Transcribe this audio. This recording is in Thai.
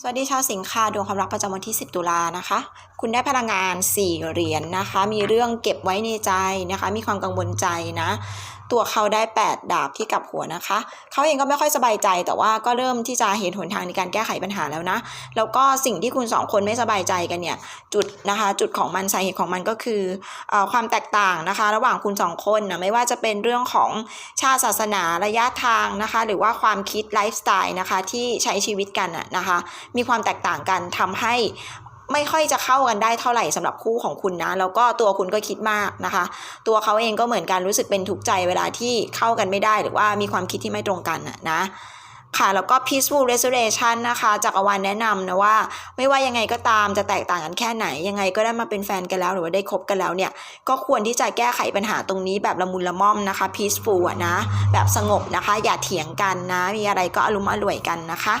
สวัสดีชาวสิงค์ค่ะดวงความรักประจำวันที่ 10 ตุลานะคะ คุณได้พลังงาน 4 เหรียญนะคะ มีเรื่องเก็บไว้ในใจนะคะ มีความกังวลใจนะ ตัวเขาได้ 8 ดาบที่กับหัวนะคะ เขาเองก็ไม่ค่อยสบายใจ แต่ว่าก็เริ่มที่จะเห็นหนทางในการแก้ไขปัญหาแล้วนะ แล้วก็สิ่งที่คุณสองคนไม่สบายใจกันเนี่ย จุดนะคะ จุดของมันสาเหตุของมันก็คืออความแตกต่างนะคะ ระหว่างคุณสองคนนะไม่ว่าจะเป็นเรื่องของชาติศาสนาระยะทางนะคะ หรือว่าความคิดไลฟ์สไตล์นะคะที่ใช้ชีวิตกันน่ะนะคะมีความแตกต่างกันทำให้ไม่ค่อยจะเข้ากันได้เท่าไหร่สำหรับคู่ของคุณนะ แล้วก็ตัวคุณก็คิดมากนะคะ ตัวเขาเองก็เหมือนกันรู้สึกเป็นทุกข์ใจเวลาที่เข้ากันไม่ได้หรือว่ามีความคิดที่ไม่ตรงกันน่ะนะค่ะแล้วก็ peaceful restoration นะคะจักรวาลแนะนำนะว่า ไม่ว่ายังไงก็ตามจะแตกต่างกันแค่ไหน ยังไงก็ได้มาเป็นแฟนกันแล้วหรือว่าได้คบกันแล้วเนี่ย ก็ควรที่จะแก้ไขปัญหาตรงนี้แบบละมุนละม่อมนะคะ peaceful นะ แบบสงบนะคะ อย่าเถียงกันนะ มีอะไรก็อารมณ์อร่วยกันนะคะ